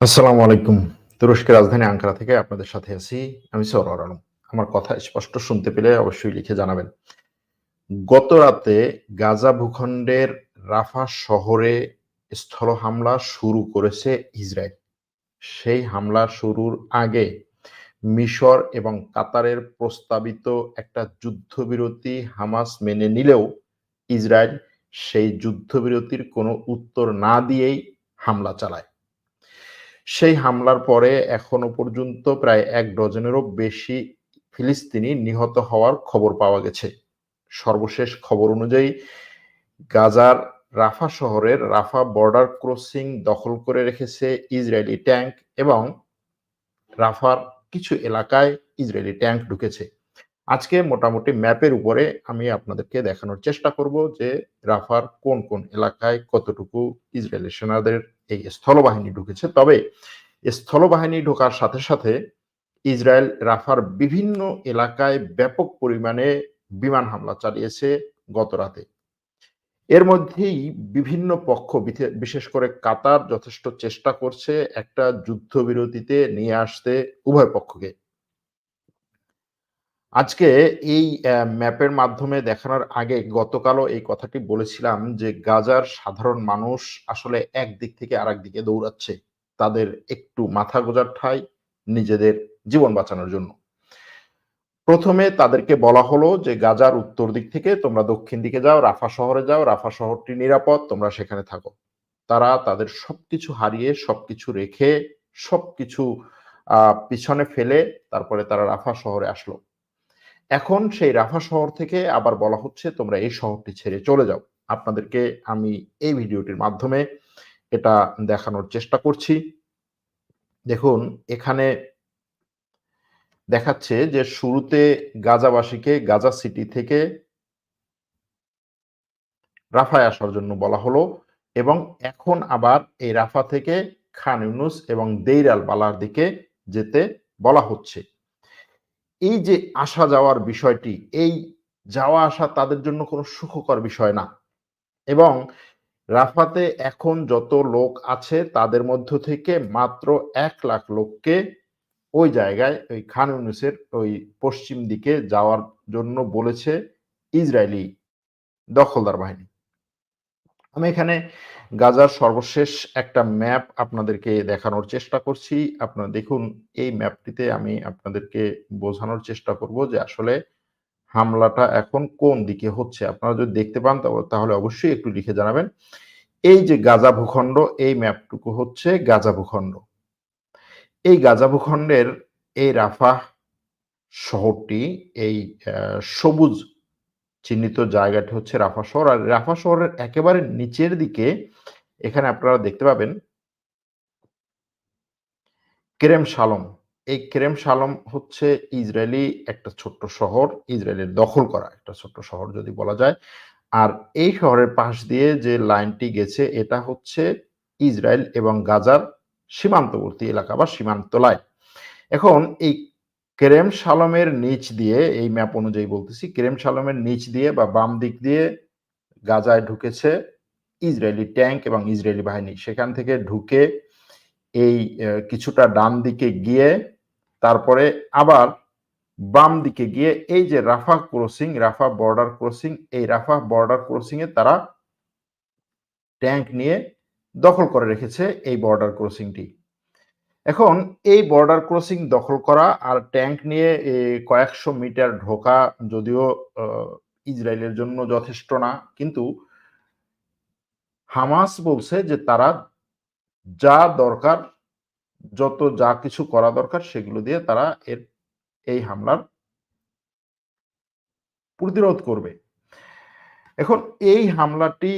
আসসালামু আলাইকুম। তুরস্কের রাজধানী আঙ্কারা থেকে আপনাদের সাথে আছি আমি সরওয়ার আলম। আমার কথা স্পষ্ট শুনতে পেলে অবশ্যই লিখে জানাবেন। গত রাতে গাজা ভূখণ্ডের রাফা শহরে স্থল হামলা শুরু করেছে ইসরায়েল। সেই হামলা শুরুর আগে মিশর এবং কাতারের প্রস্তাবিত একটা যুদ্ধবিরতি হামাস মেনে নিলেও ইসরায়েল সেই যুদ্ধবিরতির কোনো উত্তর না দিয়েই হামলা চালায়। সেই হামলার পরে এখনও পর্যন্ত প্রায় এক ডজনেরও বেশি ফিলিস্তিনি নিহত হওয়ার খবর পাওয়া গেছে। সর্বশেষ খবর অনুযায়ী গাজার রাফা শহরের রাফা বর্ডার ক্রসিং দখল করে রেখেছে ইসরায়েলি ট্যাঙ্ক এবং রাফার কিছু এলাকায় ইসরায়েলি ট্যাঙ্ক ঢুকেছে। আজকে মোটামুটি ম্যাপের উপরে আমি আপনাদেরকে দেখানোর চেষ্টা করব যে রাফার কোন কোন এলাকায় কতটুকু ইসরায়েলি সেনাদের এই স্থলবাহিনী ঢুকেছে। তবে স্থলবাহিনী ঢোকার সাথে সাথে ইসরায়েল, রাফার বিভিন্ন এলাকায় ব্যাপক পরিমাণে বিমান হামলা চালিয়েছে গত রাতে। এর মধ্যেই বিভিন্ন পক্ষ বিশেষ করে কাতার যথেষ্ট চেষ্টা করছে একটা যুদ্ধবিরতিতে নিয়ে আসতে উভয় পক্ষকে। আজকে এই ম্যাপের মাধ্যমে দেখানোর আগে গতকালও এই কথাটি বলেছিলাম যে গাজার সাধারণ মানুষ আসলে একদিক থেকে আরেক দিকে দৌড়াচ্ছে। তাদের একটু মাথা গোজার ঠাই নিজেদের জীবন বাঁচানোর জন্য। প্রথমে তাদেরকে বলা হলো যে, গাজার উত্তর দিক থেকে তোমরা দক্ষিণ দিকে যাও, রাফা শহরে যাও, রাফা শহরটি নিরাপদ, তোমরা সেখানে থাকো। তারা তাদের সবকিছু হারিয়ে, সবকিছু রেখে, সবকিছু পিছনে ফেলে তারপরে তারা রাফা শহরে আসলো। এখন সেই রাফা শহর থেকে আবার বলা হচ্ছে, তোমরা এই শহরটি ছেড়ে চলে যাও। আপনাদেরকে আমি এই ভিডিওটির মাধ্যমে এটা দেখানোর চেষ্টা করছি। দেখুন, এখানে দেখাচ্ছে যে শুরুতে গাজাবাসীকে গাজা সিটি থেকে রাফায় আসার জন্য বলা হলো এবং এখন আবার এই রাফা থেকে খান ইউনুস এবং দেইরাল বালার দিকে যেতে বলা হচ্ছে। এই যে আসা যাওয়ার বিষয়টি, এই যাওয়া আসা তাদের জন্য কোনো সুখকর বিষয় না। এবং রাফাতে এখন যত লোক আছে তাদের মধ্য থেকে মাত্র এক লাখ লোককে ওই জায়গায়, ওই খান ইউনুসের ওই পশ্চিম দিকে যাওয়ার জন্য বলেছে ইসরায়েলি দখলদার বাহিনী। আমি এখানে গাজার সর্বশেষ একটা ম্যাপ আপনাদেরকে দেখানোর চেষ্টা করছি। আপনারা দেখুন, এই ম্যাপটিতে আমি আপনাদেরকে বোঝানোর চেষ্টা করব যে আসলে হামলাটা এখন কোন দিকে হচ্ছে। আপনারা যদি দেখতে পান তাহলে অবশ্যই একটু লিখে জানাবেন। এই যে গাজা ভূখণ্ড, এই ম্যাপটুকু হচ্ছে গাজা ভূখণ্ড। এই গাজা ভূখণ্ডের এই রাফা শহরটি, এই সবুজ চিহ্নিত জায়গাটি হচ্ছে রাফা শহর। আর রাফা শহরের একেবারে নিচের দিকে এখানে আপনারা দেখতে পাবেন কেরেম সালম এই কেরেম সালম হচ্ছে ইসরায়েলি একটা ছোট্ট শহর, ইসরায়েলের দখল করা একটা ছোট্ট শহর যদি বলা যায়। আর এই শহরের পাশ দিয়ে যে লাইনটি গেছে, এটা হচ্ছে ইসরায়েল এবং গাজার সীমান্তবর্তী এলাকা বা সীমান্ত লাইন। এখন এই কেরেম সালমের নিচ দিয়ে, এই ম্যাপ অনুযায়ী বলতেছি, কেরেম সালমের নিচ দিয়ে বা বাম দিক দিয়ে গাজায় ঢুকেছে ইসরায়েলি ট্যাঙ্ক এবং ইসরায়েলি বাহিনী। সেখান থেকে ঢুকে এই কিছুটা ডান দিকে গিয়ে তারপরে আবার বাম দিকে গিয়ে এই যে Rafah crossing, Rafah border crossing, এই রাফা বর্ডার ক্রসিং এ তারা ট্যাঙ্ক নিয়ে দখল করে রেখেছে এই বর্ডার ক্রসিংটি। এখন এই বর্ডার ক্রসিং দখল করা আর ট্যাঙ্ক নিয়ে কয়েকশো মিটার ঢোকা যদিও ইসরায়েলের জন্য যথেষ্ট না, কিন্তু হামাস বলছে যে তারা যা দরকার, যত যা কিছু করা দরকার সেগুলো দিয়ে তারা এর, এই হামলার প্রতিরোধ করবে। এখন এই হামলাটি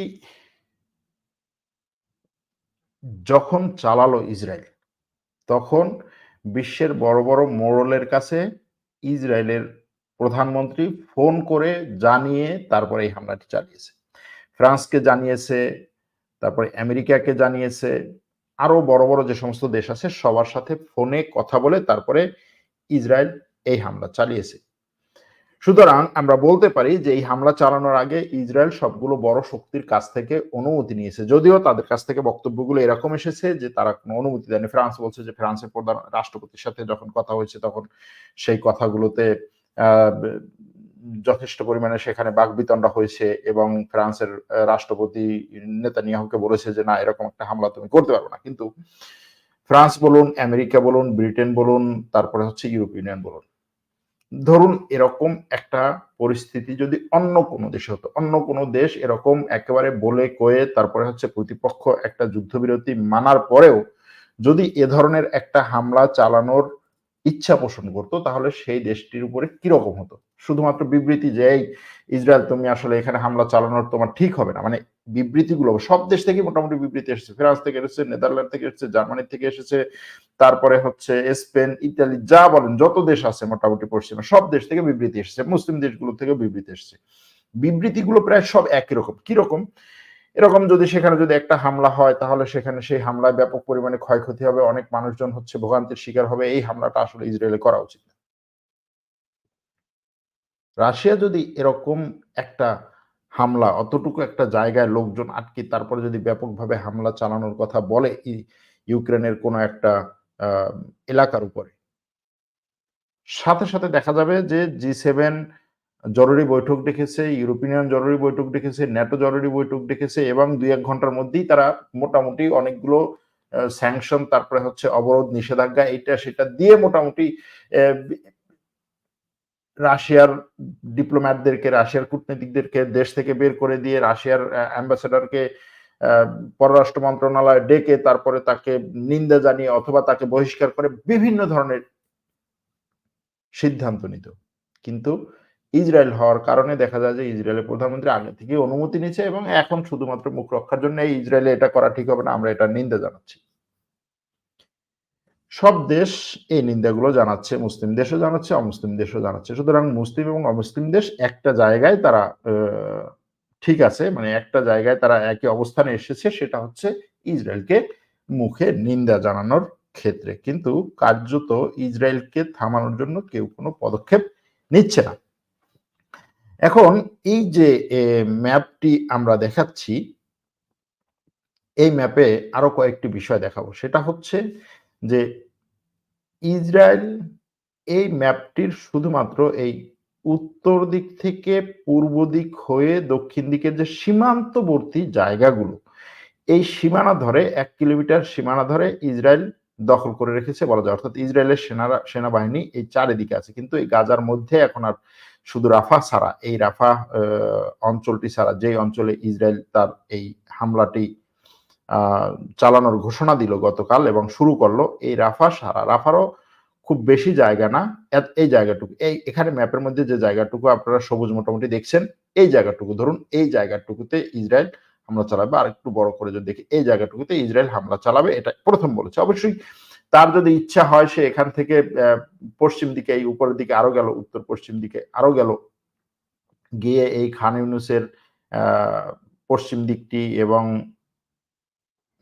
যখন চালালো ইসরায়েল তখন বিশ্বের বড় বড় মোড়লের কাছে ইসরায়েলের প্রধানমন্ত্রী ফোন করে জানিয়ে তারপরে এই হামলাটি চালিয়েছে। ফ্রান্সকে জানিয়েছে, তারপরে আমেরিকাকে জানিয়েছে আরও বড় বড় যে সমস্ত দেশ আছে সবার সাথে ফোনে কথা বলে তারপরে ইসরায়েল এই হামলা চালিয়েছে। সুতরাং আমরা বলতে পারি যে এই হামলা চালানোর আগে ইসরায়েল সবগুলো বড় শক্তির কাছ থেকে অনুমতি নিয়েছে। যদিও তাদের কাছ থেকে বক্তব্যগুলো এরকম এসেছে যে তারা কোনো অনুমতি দেয়নি। ফ্রান্স বলছে যে ফ্রান্সের প্রধান রাষ্ট্রপতির সাথে যখন কথা হয়েছে তখন সেই কথাগুলোতে যথেষ্ট পরিমাণে সেখানে বাকবিতণ্ডা হয়েছে এবং ফ্রান্সের রাষ্ট্রপতি নেতা নেতানিয়াহুকে বলেছে যে না, এরকম একটা হামলা তুমি করতে পারবে না। কিন্তু ফ্রান্স বলুন, আমেরিকা বলুন, ব্রিটেন বলুন, তারপরে হচ্ছে ইউরোপ ইউনিয়ন বলুন। ধরুন এরকম একটা পরিস্থিতি যদি অন্য কোনো দেশে হতো, অন্য কোনো দেশ এরকম একেবারে বলে কয়ে তারপরে হচ্ছে প্রতিপক্ষ একটা যুদ্ধবিরতি মানার পরেও যদি এ ধরনের একটা হামলা চালানোর ইচ্ছা পোষণ করতো, তাহলে সেই দেশটির উপরে কীরকম হতো? শুধুমাত্র বিবৃতি যে ইসরায়েল, তুমি আসলে এখানে হামলা চালানোর তোমার ঠিক হবে না। মানে বিবৃতিগুলো, সব দেশ থেকে মোটামুটি বিবৃতি এসেছে। ফ্রান্স থেকে এসেছে, নেদারল্যান্ড থেকে এসেছে, জার্মানি থেকে এসেছে, তারপরে হচ্ছে স্পেন, ইতালি, যা বলেন, যত দেশ আছে মোটামুটি পশ্চিমে, সব দেশ থেকে বিবৃতি এসেছে, মুসলিম দেশগুলো থেকে বিবৃতি এসেছে। বিবৃতিগুলো প্রায় সব একই রকম। কীরকম এরকম যদি সেখানে যদি একটা হামলা হয়, তাহলে সেখানে সেই হামলায় ব্যাপক পরিমাণে ক্ষয়ক্ষতি হবে, অনেক মানুষজন হচ্ছে ভোগান্তির শিকার হবে, এই হামলাটা আসলে ইসরায়েলে করা উচিত রাশিয়া যদি এরকম একটা হামলা, অতটুকু একটা জায়গায় লোকজন আটকে, তারপরে যদি ব্যাপকভাবে হামলা চালানোর কথা বলে ইউক্রেনের কোনো একটা এলাকার উপরে। সাথে সাথে দেখা যাবে যে জি সেভেন জরুরি বৈঠক ডেকেছে, ইউরোপিয়ান জরুরি বৈঠক ডেকেছে, ন্যাটো জরুরি বৈঠক ডেকেছে এবং দুই এক ঘণ্টার মধ্যেই তারা মোটামুটি অনেকগুলো স্যাংশন, তারপরে হচ্ছে অবরোধ, নিষেধাজ্ঞা এটা সেটা দিয়ে মোটামুটি রাশিয়ার ডিপ্লোম্যাটদেরকে, রাশিয়ার কূটনীতিকদেরকে দেশ থেকে বের করে দিয়ে রাশিয়ার অ্যাম্বাসেডারকে পররাষ্ট্র মন্ত্রণালয় ডেকে তারপরে তাকে নিন্দা জানিয়ে অথবা তাকে বহিষ্কার করে বিভিন্ন ধরনের সিদ্ধান্ত নিত। কিন্তু ইসরায়েল হওয়ার কারণে দেখা যায় যে ইসরায়েলের প্রধানমন্ত্রী আগে থেকে অনুমতি নিচ্ছে এবং এখন শুধুমাত্র মুখ রক্ষার জন্য ইসরায়েলে এটা করা ঠিক হবে না, আমরা এটা নিন্দা জানাচ্ছি। সব দেশ এই নিন্দাগুলো জানাচ্ছে, মুসলিম দেশও জানাচ্ছে, অমুসলিম দেশও জানাচ্ছে। সুতরাং মুসলিম এবং অমুসলিম দেশ একটা জায়গায় তারা ঠিক আছে মানে একটা জায়গায় তারা একই অবস্থানে এসেছে, সেটা হচ্ছে ইসরায়েলকে মুখে নিন্দা জানানোর ক্ষেত্রে। কিন্তু কার্যত ইসরায়েলকে থামানোর জন্য কেউ কোনো পদক্ষেপ নিচ্ছে না। এখন এই যে ম্যাপটি আমরা দেখাচ্ছি, এই ম্যাপে আরও কয়েকটি বিষয় দেখাবো। সেটা হচ্ছে যে ইসরায়েল এই ম্যাপটির শুধুমাত্র এই উত্তর দিক থেকে পূর্ব দিক হয়ে দক্ষিণ দিকের যে সীমান্তবর্তী জায়গাগুলো, এই সীমানা ধরে এক কিলোমিটার সীমানা ধরে ইসরায়েল দখল করে রেখেছে বলা যায়। অর্থাৎ ইসরায়েলের সেনারা, সেনাবাহিনী এই চারিদিকে আছে। কিন্তু এই গাজার মধ্যে এখন আর শুধু রাফা ছাড়া, এই রাফা অঞ্চলটি ছাড়া যে অঞ্চলে ইসরায়েল তার এই হামলাটি চালানোর ঘোষণা দিল গতকাল এবং শুরু করল এই রাফা সারা। রাফারও খুব বেশি জায়গা না। এই জায়গাটুকু, এই এখানে ম্যাপের মধ্যে যে জায়গাটুকু আপনারা সবুজ মোটামুটি দেখছেন, এই জায়গাটুকু ধরুন, এই জায়গাটুকুতে ইসরায়েল হামলা চালাবে। আর একটু বড় করে যদি দেখি, এই জায়গাটুকুতে ইসরায়েল হামলা চালাবে, এটা প্রথম বলেছে। অবশ্যই তার যদি ইচ্ছা হয়, সে এখান থেকে পশ্চিম দিকে, এই উপরের দিকে আরও গেল উত্তর পশ্চিম দিকে আরও গেল। গিয়ে এই খান ইউনুসের পশ্চিম দিকটি এবং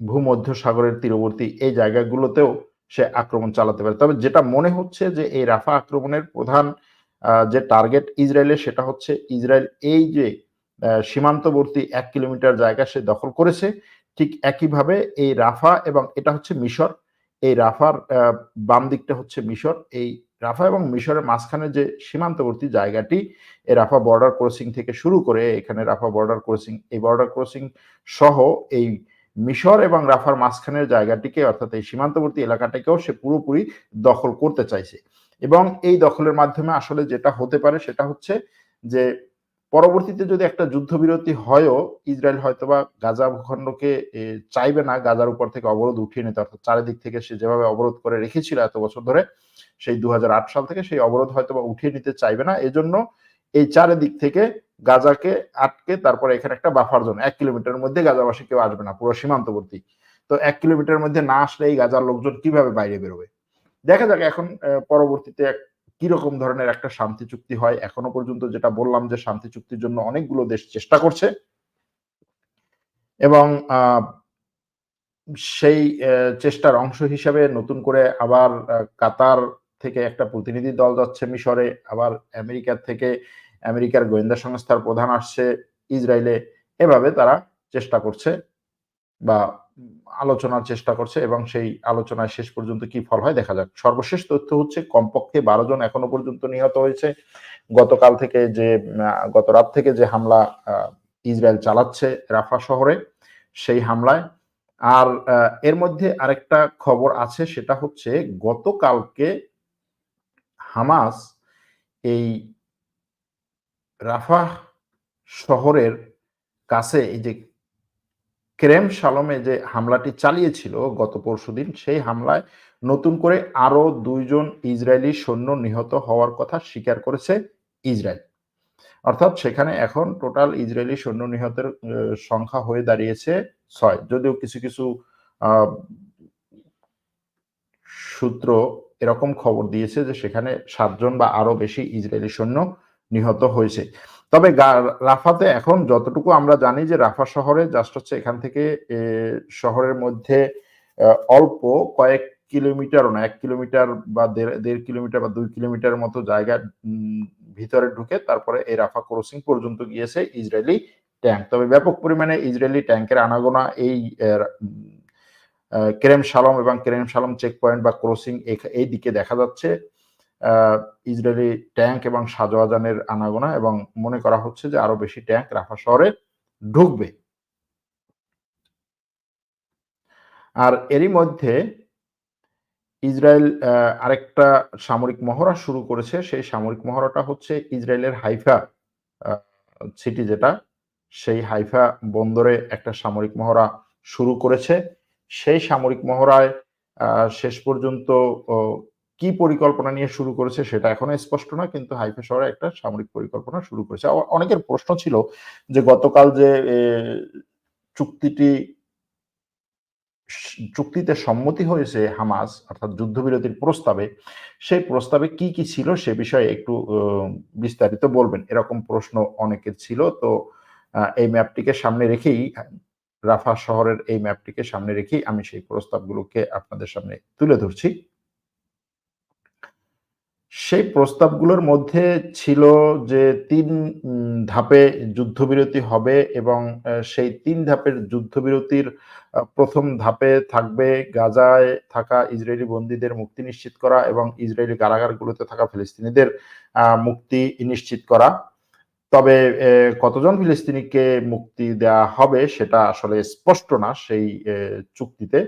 ভূমধ্য সাগরের তীরবর্তী এই জায়গাগুলোতেও সে আক্রমণ চালাতে পারে। তবে যেটা মনে হচ্ছে যে এই রাফা আক্রমণের প্রধান যে টার্গেট ইসরায়েলের সেটা হচ্ছে ইসরায়েল এই যে সীমান্তবর্তী এক কিলোমিটার জায়গা সে দখল করেছে, ঠিক একইভাবে এই রাফা এবং এটা হচ্ছে মিশর, এই রাফার বাম দিকটা হচ্ছে মিশর, এই রাফা এবং মিশরের মাঝখানে যে সীমান্তবর্তী জায়গাটি, এই রাফা বর্ডার ক্রসিং থেকে শুরু করে এখানে রাফা বর্ডার ক্রসিং এই বর্ডার ক্রসিং সহ এই মিশর এবং রাফার মাঝখানের জায়গাটিকে, অর্থাৎ এই সীমান্তবর্তী এলাকাটাকেও সে পুরোপুরি দখল করতে চাইছে। এবং এই দখলের মাধ্যমে আসলে যেটা হতে পারে সেটা হচ্ছে যে, পরবর্তীতে যদি একটা যুদ্ধবিরতি হয়ও, ইসরায়েল হয়তোবা গাজা ভূখণ্ডকে চাইবে না গাজার উপর থেকে অবরোধ উঠিয়ে নিতে, অর্থাৎ চারিদিক থেকে সে যেভাবে অবরোধ করে রেখেছিল এত বছর ধরে, সেই দু হাজার আট সাল থেকে সেই অবরোধ হয়তোবা উঠিয়ে নিতে চাইবে না। এজন্য এই চারিদিক থেকে গাজাকে আটকে তারপরে এখানে একটা বাফার জোন এক কিলোমিটারের মধ্যে গাজাবাসী কেউ আসবে না, পুরো সীমান্তবর্তী। তো এক কিলোমিটারের মধ্যে না আসলে এই গাজার লোকজন কীভাবে বাইরে বেরোবে? দেখা যাক এখন পরবর্তীতে কীরকম ধরনের একটা শান্তি চুক্তি হয়। এখনও পর্যন্ত যেটা বললাম যে শান্তি চুক্তির জন্য অনেকগুলো দেশ চেষ্টা করছে। এবং সেই চেষ্টার অংশ হিসাবে নতুন করে আবার কাতার থেকে একটা প্রতিনিধি দল যাচ্ছে মিশরে, আবার আমেরিকার থেকে আমেরিকার গোয়েন্দা সংস্থার প্রধান আসছে ইসরায়েলে। এভাবে তারা চেষ্টা করছে বা আলোচনার চেষ্টা করছে এবং সেই আলোচনায় শেষ পর্যন্ত কি ফল হয় দেখা যাক। সর্বশেষ তথ্য হচ্ছে কমপক্ষে বারো জন এখনও পর্যন্ত নিহত হয়েছে। গতকাল থেকে যে গত রাত থেকে যে হামলা ইসরায়েল চালাচ্ছে রাফা শহরে সেই হামলায়। আর এর মধ্যে আরেকটা খবর আছে সেটা হচ্ছে গতকালকে হামাস এই রাফা শহরের কাছে এই যে ক্রেম সালমে যে হামলাটি চালিয়েছিল গত পরশুদিন সেই হামলায় নতুন করে আরও দুইজন ইসরায়েলি সৈন্য নিহত হওয়ার কথা স্বীকার করেছে ইসরায়েল। অর্থাৎ সেখানে এখন টোটাল ইসরায়েলি সৈন্য নিহতের সংখ্যা হয়ে দাঁড়িয়েছে ছয়। যদিও কিছু কিছু সূত্র এরকম খবর দিয়েছে যে সেখানে সাতজন বা আরও বেশি ইসরায়েলি সৈন্য নিহত হয়েছে। তবে রাফাতে এখন যতটুকু আমরা জানি যে রাফা শহরে জাস্ট হচ্ছে এখান থেকে শহরের মধ্যে অল্প কয়েক কিলোমিটার না, এক কিলোমিটার বা দেড় কিলোমিটার বা দুই কিলোমিটার মতো জায়গা ভিতরে ঢুকে তারপরে এই রাফা ক্রসিং পর্যন্ত গিয়েছে ইসরায়েলি ট্যাঙ্ক। তবে ব্যাপক পরিমাণে ইসরায়েলি ট্যাঙ্কের আনাগোনা এই ক্রেম সালম এবং ক্রেম সালম চেক পয়েন্ট বা ক্রসিং এই দিকে দেখা যাচ্ছে। ইসরায়েলি ট্যাঙ্ক এবং সাজোয়াজানের আনাগোনা এবং মনে করা হচ্ছে যে আরও বেশি ট্যাঙ্ক রাফা শহরে ঢুকবে। আর এরই মধ্যে ইসরায়েল আরেকটা সামরিক মহড়া শুরু করেছে। সেই সামরিক মহড়াটা হচ্ছে ইসরায়েলের হাইফা সিটি যেটা, সেই হাইফা বন্দরে একটা সামরিক মহড়া শুরু করেছে। সেই সামরিক মহড়ায় শেষ পর্যন্ত কি পরিকল্পনা নিয়ে শুরু করেছে সেটা এখনও স্পষ্ট না কিন্তু হাইফা শহরে একটা সামরিক পরিকল্পনা শুরু করেছে। অনেকের প্রশ্ন ছিল যে গতকাল যে চুক্তিটি চুক্তিতে সম্মতি হয়েছে হামাস, অর্থাৎ যুদ্ধবিরতির প্রস্তাবে, সেই প্রস্তাবে কি কি ছিল সে বিষয়ে একটু বিস্তারিত বলবেন। এরকম প্রশ্ন অনেকের ছিল, তো এই ম্যাপটিকে সামনে রেখেই, রাফা শহরের এই ম্যাপটিকে সামনে রেখেই আমি সেই প্রস্তাবগুলোকে আপনাদের সামনে তুলে ধরছি। সেই প্রস্তাবগুলোর মধ্যে ছিল যে তিন ধাপে যুদ্ধবিরতি হবে এবং সেই তিন ধাপের যুদ্ধবিরতির প্রথম ধাপে থাকবে গাজায় থাকা ইসরায়েলি বন্দীদের মুক্তি নিশ্চিত করা এবং ইসরায়েলি কারাগারগুলোতে থাকা ফিলিস্তিনিদের মুক্তি নিশ্চিত করা। তবে কতজন ফিলিস্তিনিকে মুক্তি দেওয়া হবে সেটা আসলে স্পষ্ট না সেই চুক্তিতে।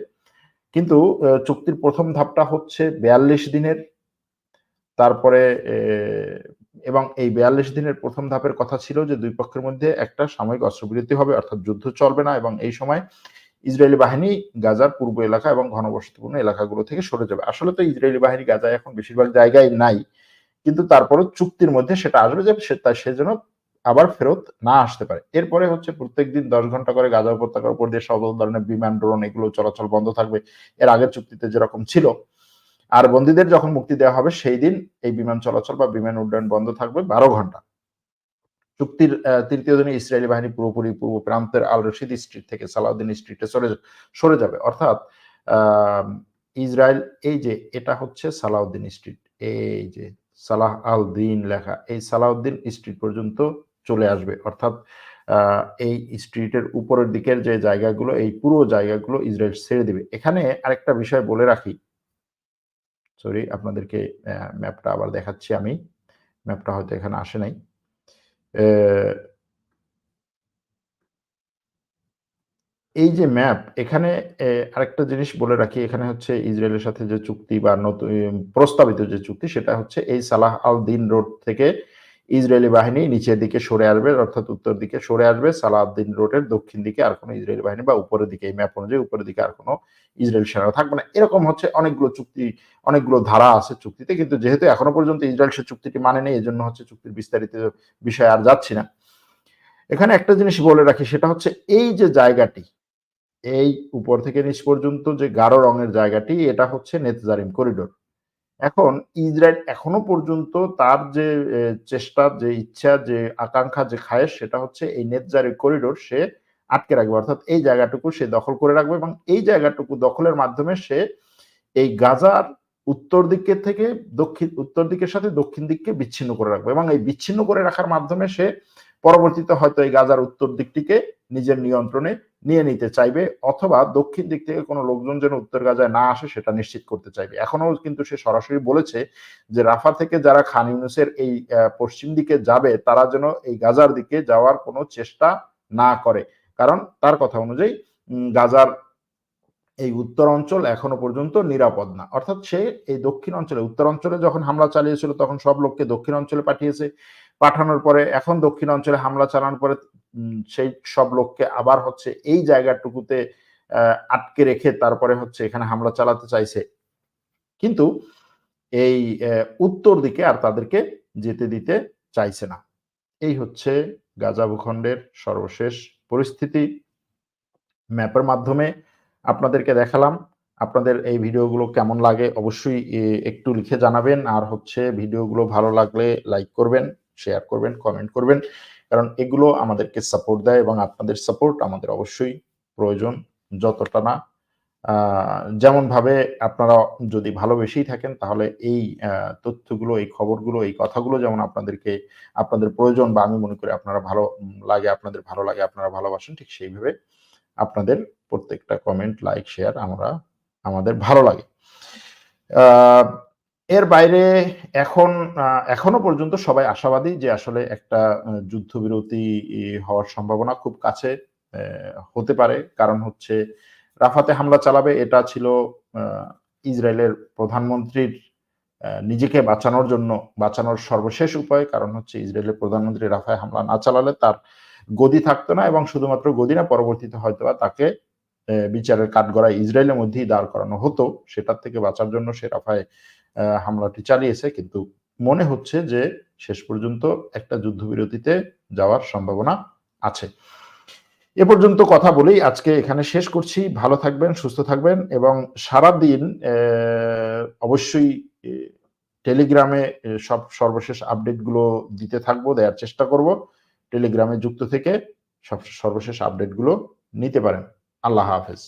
কিন্তু চুক্তির প্রথম ধাপটা হচ্ছে বিয়াল্লিশ দিনের তারপরে এবং এই বিয়াল্লিশ দিনের প্রথম ধাপের কথা ছিল যে দুই পক্ষের মধ্যে একটা সাময়িক অস্ত্রবিরতি হবে, অর্থাৎ যুদ্ধ চলবে না এবং এই সময় ইসরায়েলি বাহিনী গাজার পূর্ব এলাকা এবং ঘনবসতিপূর্ণ এলাকাগুলো থেকে সরে যাবে। আসলে তো ইসরায়েলি বাহিনী গাজায় এখন বেশিরভাগ জায়গায় নাই, কিন্তু তারপরে চুক্তির মধ্যে সেটা আসবে যে সেজন্য আবার ফেরত না আসতে পারে। এরপরে হচ্ছে প্রত্যেক দিন দশ ঘণ্টা করে গাজা উপত্যকার উপর দিয়ে সব ধরনের বিমান, ড্রোন এগুলো চলাচল বন্ধ থাকবে। এর আগের চুক্তিতে যেরকম ছিল আর বন্দীদের যখন মুক্তি দেওয়া হবে, সেই দিন এই বিমান চলাচল বা বিমান উড্ডয়ন বন্ধ থাকবে বারো ঘণ্টা। চুক্তির তৃতীয় দিনে ইসরায়েলি বাহিনী পুরোপুরি পূর্ব প্রান্তের আল রশিদ স্ট্রিট থেকে সালাউদ্দিন স্ট্রিটে সরে সরে যাবে। অর্থাৎ ইসরায়েল, এই যে এটা হচ্ছে সালাউদ্দিন স্ট্রিট, এই যে সালাহ আল দিন লেখা, এই সালাউদ্দিন স্ট্রিট পর্যন্ত চলে আসবে। অর্থাৎ এই স্ট্রিটের উপরের দিকের যে জায়গাগুলো, এই পুরো জায়গাগুলো ইসরায়েল ছেড়ে দিবে। এখানে আরেকটা বিষয় বলে রাখি সরি আপনাদেরকে ম্যাপটা আবার দেখাচ্ছি আমি। ম্যাপটা হয়তো এখানে আসে নাই। এই যে ম্যাপ এখানে আরেকটা জিনিস বলে রাখি, এখানে হচ্ছে ইসরায়েলের সাথে যে চুক্তি বা নতুন প্রস্তাবিত যে চুক্তি, সেটা হচ্ছে এই সালাহ আল দিন রোড থেকে ইসরায়েলি বাহিনী নিচের দিকে সরে আসবে, অর্থাৎ উত্তর দিকে সরে আসবে। সালাউদ্দিন রোডের দক্ষিণ দিকে আর কোনো ইসরায়েলি বাহিনী বা উপরের দিকে, এই ম্যাপ অনুযায়ী উপরের দিকে আর কোনো ইসরায়েল সেনা থাকবে না। এরকম হচ্ছে অনেকগুলো চুক্তি, অনেকগুলো ধারা আছে চুক্তিতে, কিন্তু যেহেতু এখনও পর্যন্ত ইসরায়েল সে চুক্তিটি মানে নেই, এজন্য হচ্ছে চুক্তির বিস্তারিত বিষয় আর যাচ্ছি না। এখানে একটা জিনিস বলে রাখি, সেটা হচ্ছে এই যে জায়গাটি, এই উপর থেকে নিচ পর্যন্ত যে গাঢ় রঙের জায়গাটি, এটা হচ্ছে নেতজারিম করিডোর। এখন ইসরায়েল এখনও পর্যন্ত তার যে চেষ্টা, যে ইচ্ছা, যে আকাঙ্ক্ষা, যে খায় সেটা হচ্ছে এই নেতজারি করিডোর সে আটকে রাখবে, অর্থাৎ এই জায়গাটুকু সে দখল করে রাখবে এবং এই জায়গাটুকু দখলের মাধ্যমে সে এই গাজার উত্তর দিকের থেকে দক্ষিণ, উত্তর দিকের সাথে দক্ষিণ দিককে বিচ্ছিন্ন করে রাখবে এবং এই বিচ্ছিন্ন করে রাখার মাধ্যমে সে পরবর্তীতে হয়তো এই গাজার উত্তর দিকটিকে নিজের নিয়ন্ত্রণে নিয়ে নিতে চাইবে অথবা দক্ষিণ দিক থেকে কোনো লোকজন যেন উত্তর গাজায় না আসে সেটা নিশ্চিত করতে চাইবে। এখনও কিন্তু সে সরাসরি বলেছে যে রাফা থেকে যারা খান ইউনুসের এই পশ্চিম দিকে যাবে তারা যেন এই গাজার দিকে যাওয়ার কোনো চেষ্টা না করে। কারণ তার কথা অনুযায়ী গাজার এই উত্তর অঞ্চল এখনও পর্যন্ত নিরাপদ না। অর্থাৎ সে এই দক্ষিণ অঞ্চলে, উত্তর অঞ্চলে যখন হামলা চালিয়েছিল, তখন সব লোককে দক্ষিণ অঞ্চলে পাঠিয়েছে। পাঠানোর পরে এখন দক্ষিণ অঞ্চলে হামলা চালানোর পরে সেই সব লোককে আবার হচ্ছে এই জায়গাটুকুতে আটকে রেখে তারপরে হচ্ছে এখানে হামলা চালাতে চাইছে। কিন্তু এই উত্তর দিকে আর তাদেরকে যেতে দিতে চাইছে না। এই হচ্ছে গাজা ভূখণ্ডের সর্বশেষ পরিস্থিতি ম্যাপের মাধ্যমে আপনাদেরকে দেখালাম। আপনাদের এই ভিডিওগুলো কেমন লাগে অবশ্যই একটু লিখে জানাবেন। আর হচ্ছে ভিডিওগুলো ভালো লাগলে লাইক করবেন, শেয়ার করবেন, কমেন্ট করবেন। কারণ এগুলো আমাদেরকে সাপোর্ট দেয় এবং আপনাদের সাপোর্ট আমাদের অবশ্যই প্রয়োজন, যতটা না যেমন ভাবে আপনারা যদি ভালোবেসেই থাকেন, তাহলে এই তথ্যগুলো, এই খবরগুলো, এই কথাগুলো যেমন আপনাদেরকে, আপনাদের প্রয়োজন বা আমি মনে করি আপনারা ভালো লাগে, আপনাদের ভালো লাগে, আপনারা ভালোবাসেন, ঠিক সেইভাবে আপনাদের প্রত্যেকটা কমেন্ট লাইক শেয়ার আমরা, আমাদের ভালো লাগে। এর বাইরে এখন এখনও পর্যন্ত সবাই আশাবাদী যে আসলে একটা যুদ্ধবিরতি হওয়ার সম্ভাবনা খুব কাছে হতে পারে। কারণ হচ্ছে রাফাতে হামলা চালাবে, এটা ছিল ইসরায়েলের প্রধানমন্ত্রীর নিজেকে বাঁচানোর জন্য, বাঁচানোর সর্বশেষ উপায়। কারণ হচ্ছে ইসরায়েলের প্রধানমন্ত্রী রাফায় হামলা না চালালে তার গদি থাকতো না এবং শুধুমাত্র গদি না, পরবর্তীতে হয়তো তাকে বিচারের কাঠগড়ায় ইসরায়েলের মধ্যেই দাঁড় করানো হতো। সেটার থেকে বাঁচার জন্য সে রাফায় হামলাটি চালিয়েছে। কিন্তু মনে হচ্ছে যে শেষ পর্যন্ত একটা যুদ্ধবিরতিতে যাওয়ার সম্ভাবনা আছে। এ পর্যন্ত কথা বলেই আজকে এখানে শেষ করছি। ভালো থাকবেন, সুস্থ থাকবেন এবং সারা দিন অবশ্যই টেলিগ্রামে সব সর্বশেষ আপডেটগুলো দিতে থাকব, দেওয়ার চেষ্টা করব। টেলিগ্রামে যুক্ত থেকে সব সর্বশেষ আপডেটগুলো নিতে পারেন। আল্লাহ হাফেজ।